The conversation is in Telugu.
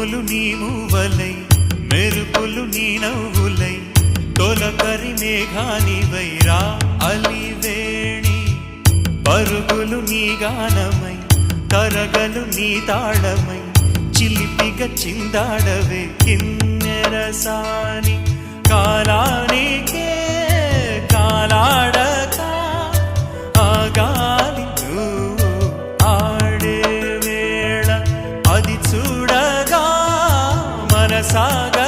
మెరుపులు నీ మూవలై మెరుపులు నీ నవ్వులై తొలకరి మేఘానివై రా అలివేణి. పరుగులు నీ గానమై తరగలు నీ తాళమై చిలిపిగ చిందాడవే కిన్నెరసాని కాలానికే కాలాడక ఆగాలి ఆడే వేళ అది చూడ ಸಾಗ